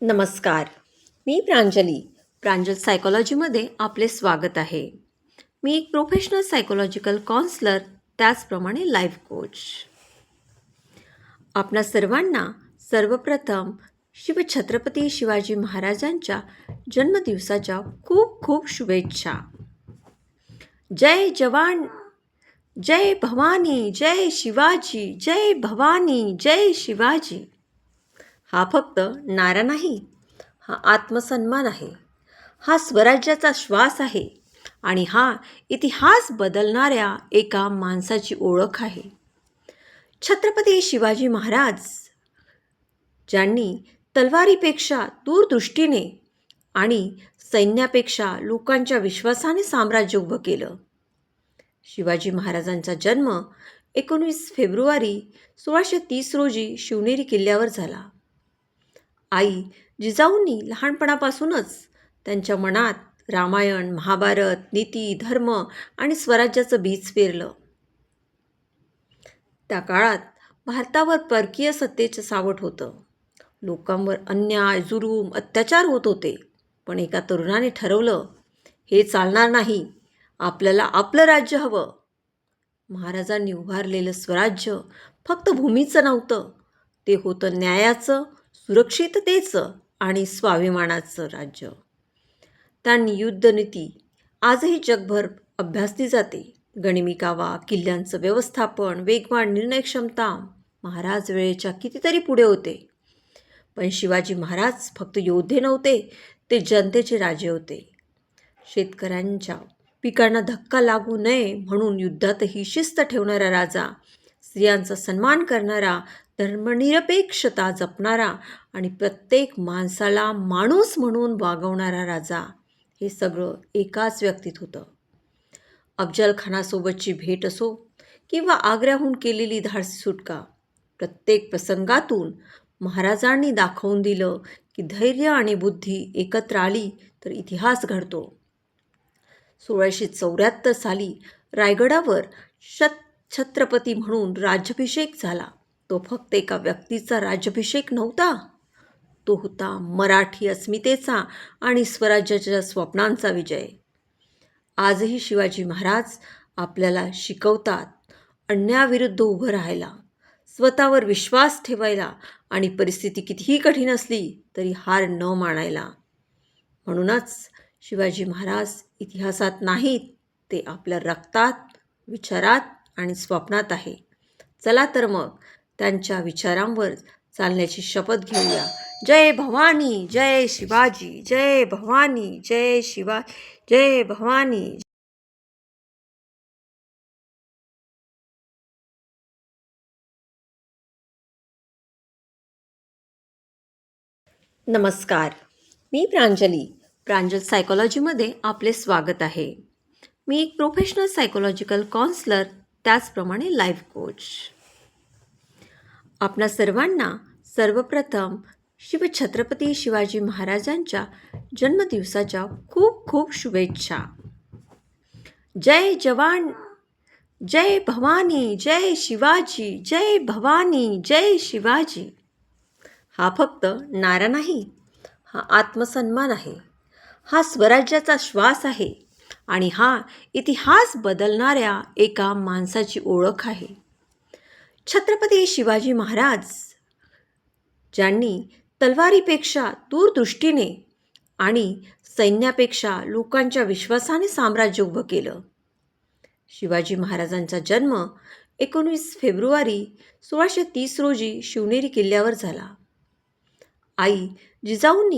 नमस्कार. मी प्रांजली. प्रांजल सायकोलॉजीमध्ये आपले स्वागत आहे. मी एक प्रोफेशनल सायकोलॉजिकल काउन्सलर त्याचप्रमाणे लाईफ कोच आपणा सर्वांना सर्वप्रथम शिवछत्रपती शिवाजी महाराजांच्या जन्मदिवसाच्या खूप खूप शुभेच्छा. जय जवान जय भवानी जय शिवाजी जय भवानी जय शिवाजी. हा फक्त नारा नाही हा आत्मसन्मान आहे. हा स्वराज्याचा श्वास आहे आणि हा इतिहास बदलणाऱ्या एका माणसाची ओळख आहे. छत्रपती शिवाजी महाराज ज्यांनी तलवारीपेक्षा दूरदृष्टीने आणि सैन्यापेक्षा लोकांच्या विश्वासाने साम्राज्य उभं केलं. शिवाजी महाराजांचा जन्म एकोणवीस फेब्रुवारी सोळाशे तीस रोजी शिवनेरी किल्ल्यावर झाला. आई जिजाऊंनी लहानपणापासूनच त्यांच्या मनात रामायण महाभारत नीती धर्म आणि स्वराज्याचं बीज पेरलं. त्या काळात भारतावर परकीय सत्तेचं सावट होतं. लोकांवर अन्याय जुलूम अत्याचार होत होते पण एका तरुणाने ठरवलं हे चालणार नाही. आपल्याला आपलं राज्य हवं. महाराजांनी उभारलेलं स्वराज्य फक्त भूमीचं नव्हतं. ते होतं न्यायाचं सुरक्षिततेचं आणि स्वाभिमानाचं राज्य. त्यांनी युद्धनीती आजही जगभर अभ्यासली जाते. गणिमिकावा किल्ल्यांचं व्यवस्थापन वेगवान निर्णय क्षमता महाराज वेळेच्या कितीतरी पुढे होते. पण शिवाजी महाराज फक्त योद्धे नव्हते ते जनतेचे राजे होते. शेतकऱ्यांच्या पिकांना धक्का लागू नये म्हणून युद्धातही शिस्त ठेवणारा राजा स्त्रियांचा सन्मान करणारा धर्मनिरपेक्षता जपणारा आणि प्रत्येक माणसाला माणूस म्हणून वागवणारा राजा हे सगळं एकाच व्यक्तीत होतं. अफजल खानासोबतची भेट असो किंवा आग्र्याहून केलेली धाडसी सुटका प्रत्येक प्रसंगातून महाराजांनी दाखवून दिलं की धैर्य आणि बुद्धी एकत्र आली तर इतिहास घडतो. सोळाशे चौऱ्याहत्तर साली रायगडावर शत छत्रपती म्हणून राज्याभिषेक झाला. तो फक्त एका व्यक्तीचा राज्याभिषेक नव्हता. तो होता मराठी अस्मितेचा आणि स्वराज्याच्या स्वप्नांचा विजय. आजही शिवाजी महाराज आपल्याला शिकवतात अन्यायाविरुद्ध उभं राहायला स्वतःवर विश्वास ठेवायला आणि परिस्थिती कितीही कठीण असली तरी हार न मानायला. म्हणूनच शिवाजी महाराज इतिहासात नाहीत ते आपल्या रक्तात विचारात आणि स्वप्नात आहे. चला तर मग त्यांच्या विचारांवर चालण्याची शपथ घेऊया. जय भवानी जय शिवाजी जय भवानी जय शिवा जय भवानी. नमस्कार मी प्रांजली. प्रांजल सायकोलॉजीमध्ये आपले स्वागत आहे. मी एक प्रोफेशनल सायकोलॉजिकल काउन्सलर त्याचप्रमाणे लाईफ कोच. आपणा सर्वांना सर्वप्रथम शिवछत्रपती शिवाजी महाराजांच्या जन्मदिवसाच्या खूप खूप शुभेच्छा. जय जवान जय भवानी जय शिवाजी जय भवानी जय शिवाजी. हा फक्त नारा नाही हा आत्मसन्मान आहे. हा स्वराज्याचा श्वास आहे आणि हा इतिहास बदलणाऱ्या एका माणसाची ओळख आहे. छत्रपती शिवाजी महाराज ज्यांनी तलवारीपेक्षा दूरदृष्टीने आणि सैन्यापेक्षा लोकांच्या विश्वासाने साम्राज्य उभं केलं. शिवाजी महाराजांचा जन्म एकोणवीस फेब्रुवारी सोळाशे तीस रोजी शिवनेरी किल्ल्यावर झाला. आई जिजाऊंनी